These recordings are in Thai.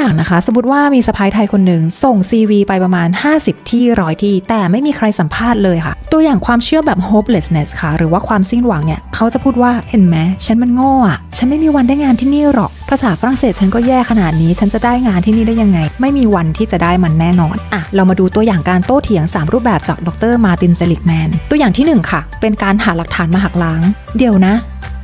อย่างนะคะ สมมติว่ามีสะพายไทยคนหนึ่งส่ง CV ไปประมาณ 50 ที่ร้อยที่ แต่ไม่มีใครสัมภาษณ์เลยค่ะ ตัวอย่างความเชื่อแบบ hopelessness ค่ะ หรือว่าความสิ้นหวังเนี่ย เขาจะพูดว่าเห็นไหมฉันมันโง่อะฉันไม่มีวันได้งานที่นี่หรอก ภาษาฝรั่งเศสฉันก็แย่ขนาดนี้ ฉันจะได้งานที่นี่ได้ยังไง ไม่มีวันที่จะได้มันแน่นอนอะเรามาดูตัวอย่างการโต้เถียง 3 รูปแบบจากดรมาตินเซลิกแมนตัวอย่างที่หนึ่งค่ะ เป็นการหาหลักฐานมาหักล้าง เดี๋ยวนะ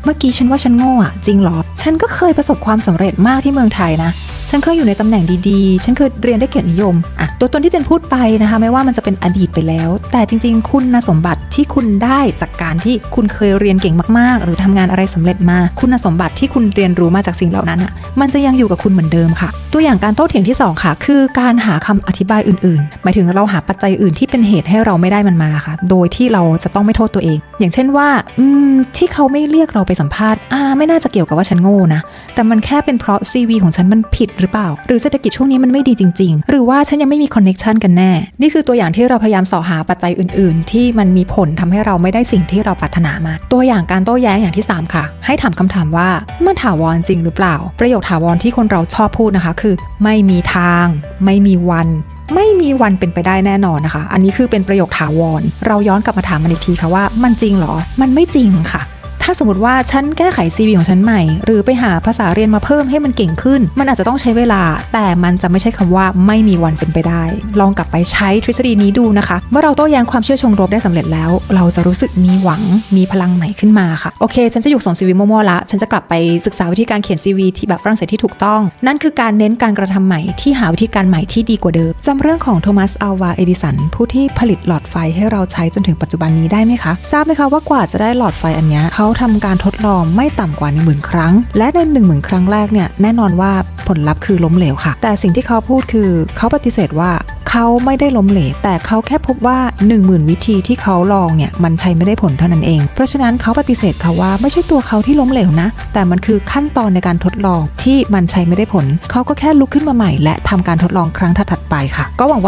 เมื่อกี้ฉันว่าฉันโง่อะจริงเหรอฉันก็เคยประสบความสำเร็จมากที่เมืองไทยนะฉันเคยอยู่ในตำแหน่งดีๆ ฉันเคยเรียนได้เกียรตินิยมอะตัวตนที่เจนพูดไปนะคะ ไม่ว่ามันจะเป็นอดีตไปแล้ว แต่จริง ๆ คุณสมบัติที่คุณได้จากการที่คุณเคยเรียนเก่งมากๆ หรือทำงานอะไรสำเร็จมา คุณสมบัติที่คุณเรียนรู้มาจากสิ่งเหล่านั้นอะมันจะยังอยู่กับคุณเหมือนเดิมค่ะ ตัวอย่างการโต้เถียงที่สองค่ะ คือการหาคำอธิบายอื่นๆ หมายถึงเราหาปัจจัยอื่นที่เป็นเหตุให้เราไม่ได้มันมาค่ะ โดยที่เราจะต้องไม่โทษตัวเอง อย่างเช่นว่าอืมที่เขาไม่เรียกเราไปสัมภาษณ์อ่าไม่น่าจะเกี่ยวกับว่าฉันโง่นะแต่มันแค่เป็นเพราะ CV ของฉันมันผิดหรือเปล่า หรือเศรษฐกิจช่วงนี้มันไม่ดีจริง ๆ หรือว่าฉันยังไม่มีคอนเน็ชันกันแน่ นี่คือตัวอย่างที่เราพยายามสอหาปัจจัยอื่น ๆ ที่มันมีผลทำให้เราไม่ได้สิ่งที่เราปรารถนามา ตัวอย่างการโต้แย้งอย่างที่ 3 ค่ะ ให้ถามคำถามว่ามันถาวรจริงหรือเปล่า ประโยคถาวรที่คนเราชอบพูดนะคะ คือ ไม่มีทาง ไม่มีวันไม่มีวันเป็นไปได้แน่นอนนะคะ อันนี้คือเป็นประโยคถาวร เราย้อนกลับมาถามมันอีกทีค่ะว่ามันจริงเหรอ มันไม่จริงค่ะ สมมติว่าฉันแก้ไข CV ของฉันใหม่ หรือไปหาภาษาเรียนมาเพิ่มให้มันเก่งขึ้น มันอาจจะต้องใช้เวลา แต่มันจะไม่ใช่คำว่าไม่มีวันเป็นไปได้ ลองกลับไปใช้ทฤษฎีนี้ดูนะคะ เมื่อเราโต้แย้งความเชื่อชงรบได้สำเร็จแล้ว เราจะรู้สึกมีหวังมีพลังใหม่ขึ้นมาค่ะโอเค ฉันจะอยู่ส่ง CV มั่วๆละฉันจะกลับไปศึกษาวิธีการเขียน CV ที่แบบฝรั่งเศสที่ถูกต้อง นั่นคือการเน้นการกระทำใหม่ที่หาวิธีการใหม่ที่ดีกว่าเดิมจำเรื่องของโทมัสอัลวาเอดิสันผู้ที่ผลิตหลอดไฟให้เราใช้จนถึงปัจจุบันนี้ได้ไหมคะทราบไหมคะว่ากว่าจะได้หลอดไฟอันนี้เขาททำการทดลองไม่ต่ำกว่า1 0,000 ครั้ง และใน1 0,000 ครั้งแรกเนี่ยแน่นอนว่าผลลัพธ์คือล้มเหลวค่ะ แต่สิ่งที่เขาพูดคือเขาปฏิเสธว่าเขาไม่ได้ล้มเหลวแต่เขาแค่พบว่า 10,000 วิธีที่เขาลองเนี่ยมันใช้ไม่ได้ผลเท่านั้นเอง เพราะฉะนั้นเขาปฏิเสธค่ะว่าไม่ใช่ตัวเขาที่ล้มเหลวนะ แต่มันคือขั้นตอนในการทดลองที่มันใช้ไม่ได้ผล เขาก็แค่ลุกขึ้นมาใหม่ และทำการทดลองครั้งถัดๆไปค่ะ ก็หวังว่า